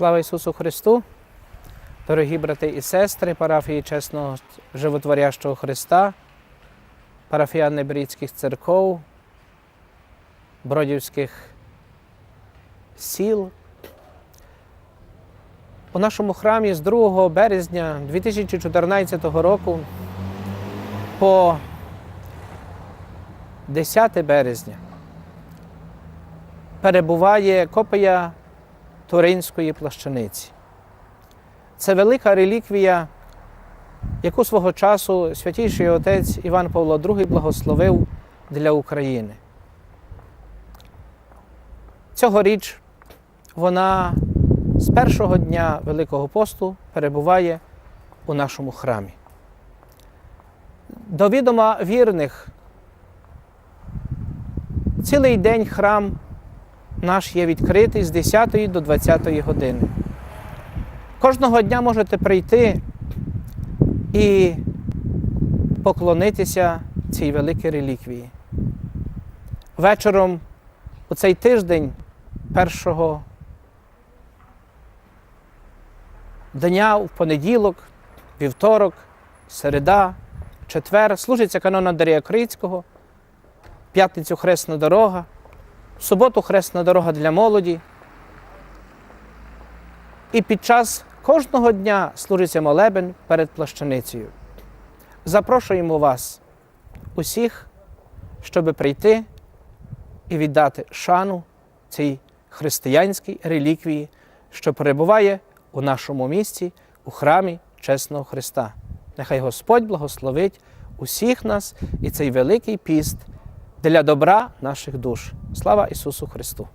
Слава Ісусу Христу! Дорогі брати і сестри, парафії чесного животворящого Христа, парафіяни Брідських церков, бродівських сіл. У нашому храмі з 2 березня 2014 року по 10 березня перебуває копія Туринської плащаниці. Це велика реліквія, яку свого часу святійший отець Іван Павло II благословив для України. Цьогоріч вона з першого дня Великого посту перебуває у нашому храмі. До відома вірних, цілий день храм наш є відкритий з 10 до 20 години. Кожного дня можете прийти і поклонитися цій великій реліквії. Вечором у цей тиждень першого дня в понеділок, вівторок, середа, четвер служиться канон Андрія Крицького, п'ятницю хресна дорога, в суботу хресна дорога для молоді. І під час кожного дня служиться молебень перед плащаницею. Запрошуємо вас, усіх, щоб прийти і віддати шану цій християнській реліквії, що перебуває у нашому місті, у храмі чесного Христа. Нехай Господь благословить усіх нас і цей великий піст для добра наших душ. Слава Ісусу Христу!